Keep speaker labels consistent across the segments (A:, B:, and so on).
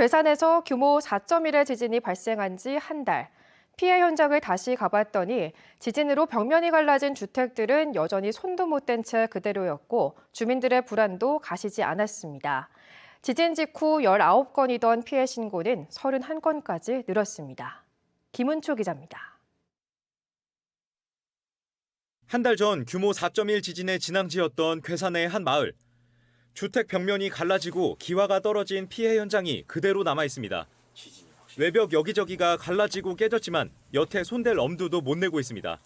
A: 괴산에서 규모 4.1의 지진이 발생한 지 한 달. 피해 현장을 다시 가봤더니 지진으로 벽면이 갈라진 주택들은 여전히 손도 못 댄 채 그대로였고 주민들의 불안도 가시지 않았습니다. 지진 직후 19건이던 피해 신고는 31건까지 늘었습니다. 김은초 기자입니다.
B: 한 달 전 규모 4.1 지진의 진앙지였던 괴산의 한 마을. 주택 벽면이 갈라지고 기와가 떨어진 피해 현장이 그대로 남아 있습니다. 외벽 여기저기가 갈라지고 깨졌지만 여태 손댈 엄두도 못 내고 있습니다.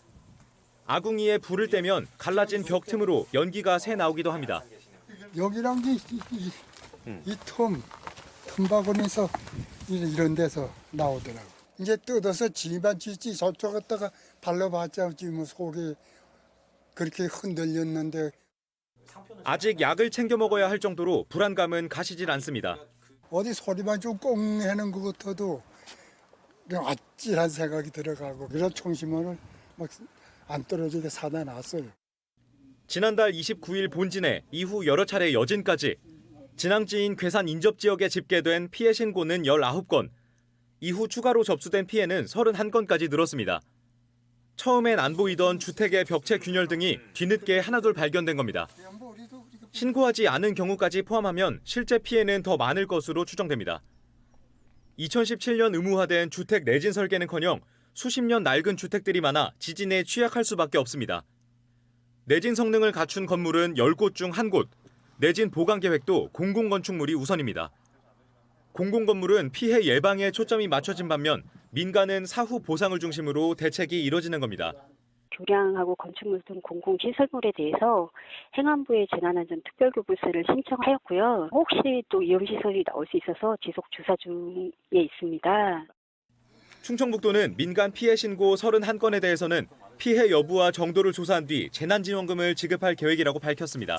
B: 아궁이에 불을 떼면 갈라진 벽 틈으로 연기가 새 나오기도 합니다.
C: 여기랑 이, 이, 이 틈, 틈바구니에서 이- 이런 데서 나오더라고. 이제 뜯어서 지만 짓지 저쪽 갔다가 발라봤자 지금 속이 그렇게 흔들렸는데
B: 아직 약을 챙겨 먹어야 할 정도로 불안감은 가시질 않습니다.
C: 어디 소리만 좀꽁 하는 것 같아도 그냥 아찔한 생각이 들어가고 그래서 총심원을 막 안 떨어지게 사다 놨어요.
B: 지난달 29일 본진에 이후 여러 차례 여진까지 진앙지인 괴산 인접 지역에 집계된 피해 신고는 19건, 이후 추가로 접수된 피해는 31건까지 늘었습니다. 처음엔 안 보이던 주택의 벽체 균열 등이 뒤늦게 하나둘 발견된 겁니다. 신고하지 않은 경우까지 포함하면 실제 피해는 더 많을 것으로 추정됩니다. 2017년 의무화된 주택 내진 설계는커녕 수십 년 낡은 주택들이 많아 지진에 취약할 수밖에 없습니다. 내진 성능을 갖춘 건물은 10곳 중 1곳, 내진 보강 계획도 공공 건축물이 우선입니다. 공공 건물은 피해 예방에 초점이 맞춰진 반면 민간은 사후 보상을 중심으로 대책이 이뤄지는 겁니다.
D: 교량하고 건축물 등 공공시설물에 대해서 행안부에 재난안전 특별교부세를 신청하였고요. 혹시 또 위험시설이 나올 수 있어서 지속 조사 중에 있습니다.
B: 충청북도는 민간 피해 신고 31건에 대해서는 피해 여부와 정도를 조사한 뒤 재난지원금을 지급할 계획이라고 밝혔습니다.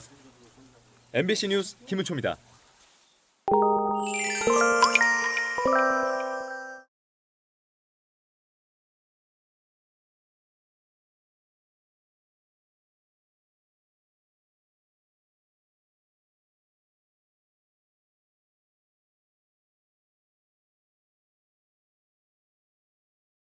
B: MBC 뉴스 김은초입니다.